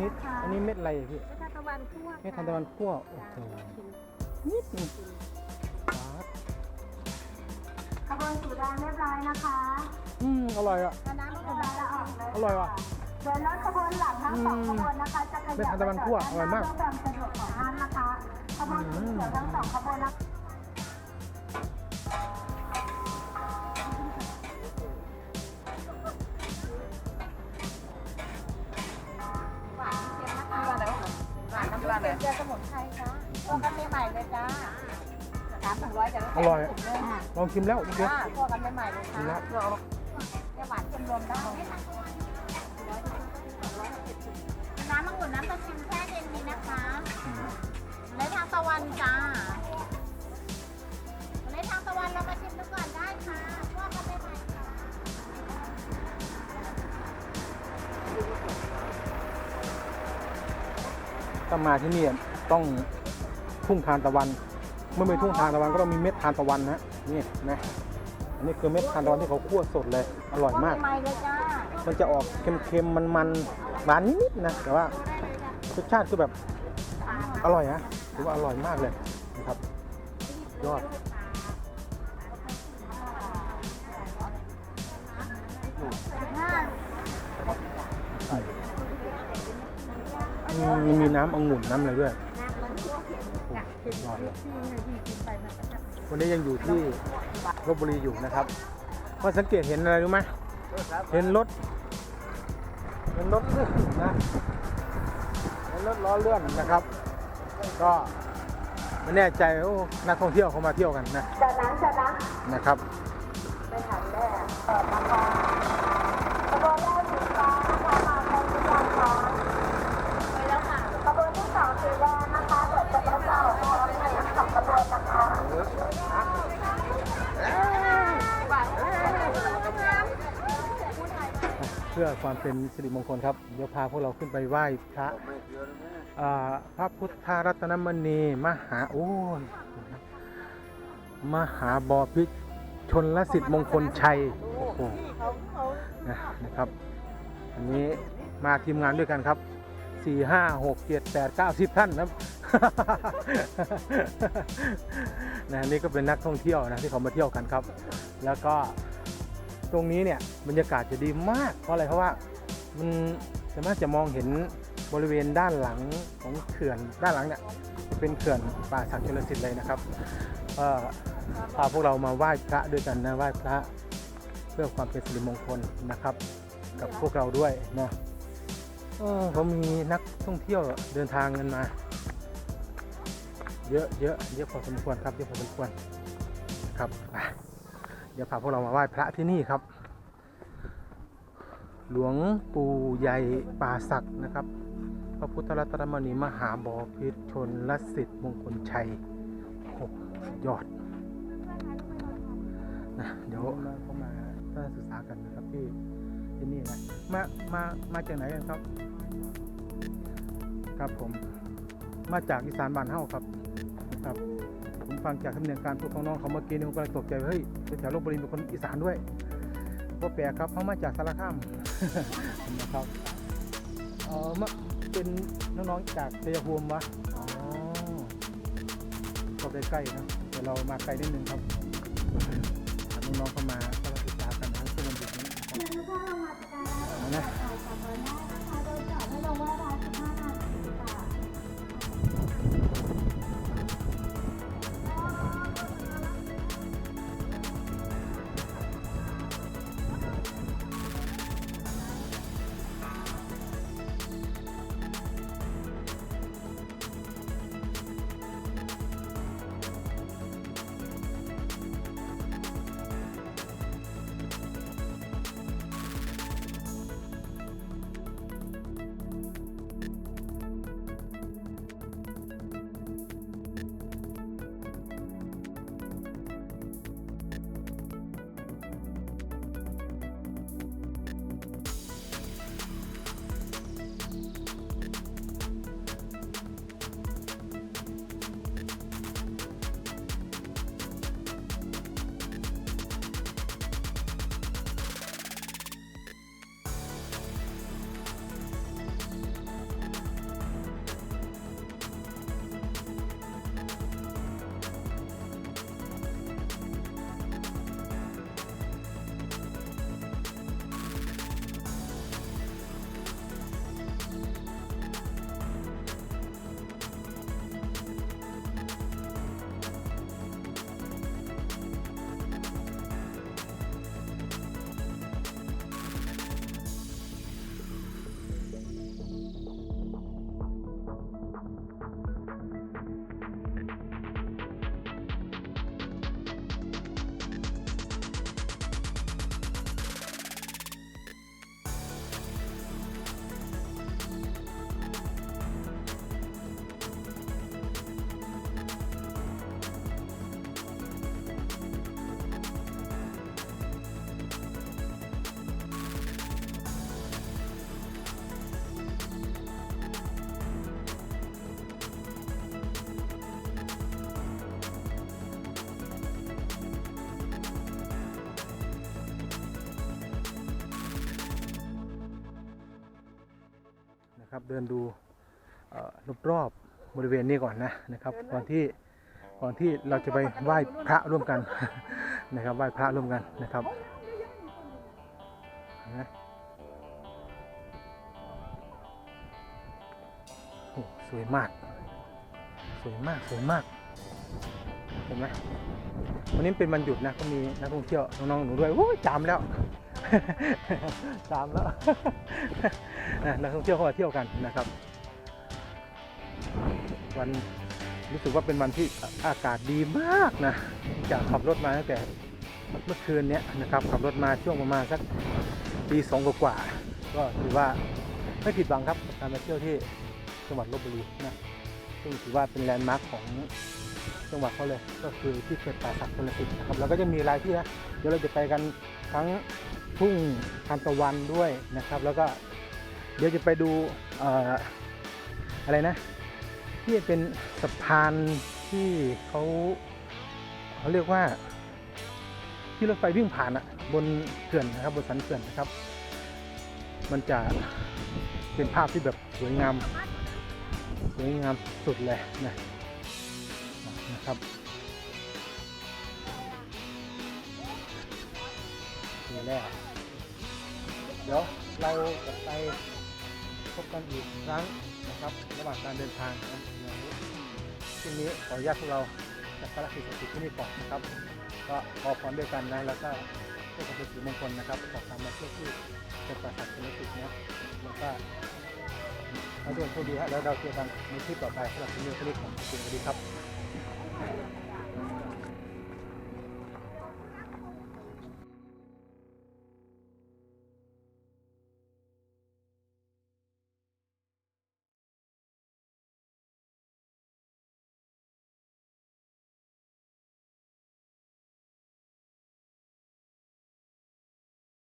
นิด อันนี้เม็ดอะไรพี่ เม็ดทานตะวันคั่วเม็ดทานตะวันคั่ว โอ้โห นิดนึงครับขบวนสีแดงเรียบร้อยนะคะ อืม อร่อยอะน้ำมันจะออกเลยอร่อยว่ะเดินรถขบวนหลังทั้งสองขบวนนะคะ จะขเม็ดยับทานตะวันคั่วอร่อยมากเพื่อความสะดวกของท่านนะคะ ขบวนสีเขียวทั้งสองขบวนนะคะ เค็มเจียวสมุนไพรจ้าพวกกันใหม่ๆเลยจ้าสามถึงร้อยจะอร่อย ลองชิมแล้วเมื่อกี้จ้าพวกกันใหม่ๆเลยชิมค่ะแล้วจะหวานเค็มรวมได้น้ำมะกรูดน้ำตะชิมแช่เย็นมีนะคะและ ถ้ามาที่นี่ต้องทุ่งทานตะวัน เมื่อมีทุ่งทานตะวันก็ต้องมีเม็ดทานตะวันนะนี่นะอันนี้คือเม็ดทานตะวันที่เขาคั่วสดเลยอร่อยมาก ใหม่ๆเลยจ้ามันจะออกเค็มๆมันๆหวานนิดๆนะแต่ว่ารสชาติคือแบบอร่อยนะถือว่าอร่อยมากเลยนะครับยอดำองุ่นน้ำอะไรด้วยยอดเลยวันนี้ยังอยู่ที่ลบบุรีอยู่นะครับว่าสังเกตเห็นอะไรรู้ไหมเห็นรถเห็นรถเลื่อนนะเห็นรถล้อเลื่อนนะครับ ก็ไม่แน่ใจโอ้นักท่องเที่ยวเขามาเที่ยวกันนะจะล้างจะล้างนะครับไปถังแรกเปิดน ความเป็นสิริมงคลครับ เดี๋ยวพาพวกเราขึ้นไปไหว้พระพระพุทธรัตนมณีมหาโอ้ยมหาบอพิชนลสิทธิ์มงคลชัยโอ้โหนะนะครับ อันนี้มาทีมงานด้วยกันครับ4 5 6 7 8 9 10ท่านครับนะนี่ก็เป็นนักท่องเที่ยวนะที่เขามาเที่ยวกันครับ แล้วก็ ตรงนี้เนี่ยบรรยากาศจะดีมาก เพราะอะไรเพราะว่ามันสามารถจะมองเห็นบริเวณด้านหลังของเขื่อนด้านหลังเนี่ยจะเป็นเขื่อนป่าศักดิ์ชลสิทธิ์เลยนะครับพาพวกเรามาไหว้พระด้วยกันนะไหว้พระเพื่อความเป็นสิริมงคลนะครับ กับพวกเราด้วยนะเขามีนักท่องเที่ยวเดินทางกันมา เยอะเยอะเยอะพอสมควรครับเยอะพอสมควรครับ เดี๋ยวพาพวกเรามาไหว้พระที่นี่ครับ หลวงปู่ใหญ่ป่าศักด์นะครับ พระพุทธรัตนมณีมหาบอพิตรชนลสิทธิ์มงคลชัยหสุดยอดนะเดี๋ยวเข้ามาท่านศึกษากันนะครับที่ที่นี่นะมามามาจากไหนกันครับ ครับผมมาจากอีสานบ้านเฮาครับนะครับ ฟังจากคำเนียงการพูดของน้องเขาเมื่อกี้นี่ผมก็เลยตกใจว่าเฮ้ยแถวลบบุรีเป็นคนอีสานด้วยว่าแปลกครับเขามาจากสารคามนะครับเออมาเป็นน้องๆจากชัยภูมิวะอ๋อก็ใกล้ๆนะเดี๋ยวเรามาไกลนิดนึงครับถามน้องๆเข้ามาก็เราศึกษากันนะช่วงวันหยุดนี้นะครับเอานะ นะครับ เดินดูเอ่อรอบๆบริเวณนี้ก่อนนะนะครับก่อนที่ก่อนที่เราจะไปไหว้พระร่วมกันนะครับไหว้พระร่วมกันนะครับเห็นไหมโอ้สวยมาก สวยมากสวยมากเห็นไหมวันนี้เป็นวันหยุดนะก็มีนักท่องเที่ยวน้องๆหนูด้วยโอ้ยจามแล้ว จามแล้ว นะนักท่องเที่ยวเข้ามาเที่ยวกันนะครับ วันรู้สึกว่าเป็นวันที่อากาศดีมากนะจากขับรถมาตั้งแต่เมื่อคืนเนี้ยนะครับขับรถมาช่วงประมาณสักปีสองกว่าก็ถือว่าไม่ผิดหวังครับการมาเที่ยวที่จังหวัดลบบุรีนะซึ่งถือว่าเป็นแลนด์มาร์คของจังหวัดเขาเลย ก็คือที่เขื่อนป่าสักชลสิทธิ์นะครับแล้วก็จะมีหลายที่นะเดี๋ยวเราจะไปกันทั้งทุ่งทานตะวันด้วยนะครับ แล้วก็ เดี๋ยวจะไปดูอออะไรนะ ที่เป็นสะพานที่เขาเขาเรียกว่า ที่รถไฟวิ่งผ่านอะบนเขื่อนนะครับบนสันเขื่อนนะครับ มันจะเป็นภาพที่แบบสวยงามสวยงามสุดเลยนะนะครับนี่แหละเดี๋ยวเราจะไป พบกันอีกครั้งนะครับระหว่างการเดินทางนะครับเดี๋ยวช่นี้ขออนุญาตพวกเราจัดภารกิจสิ่งที่นี่ก่อนนะครับ ก็ขอพรด้วยกันนะแล้วก็เพื่อความเป็นสิริมงคลนะครับขอตามมาเที่ยวที่เป็นประสาทเป็นสิทธิ์นะแล้วก็ให้ทุกคนโชคดีฮะแล้วเราเจอกันในคลิปต่อไปสำหรับคลิปนี้คลิปของจริงสวัสดีครับ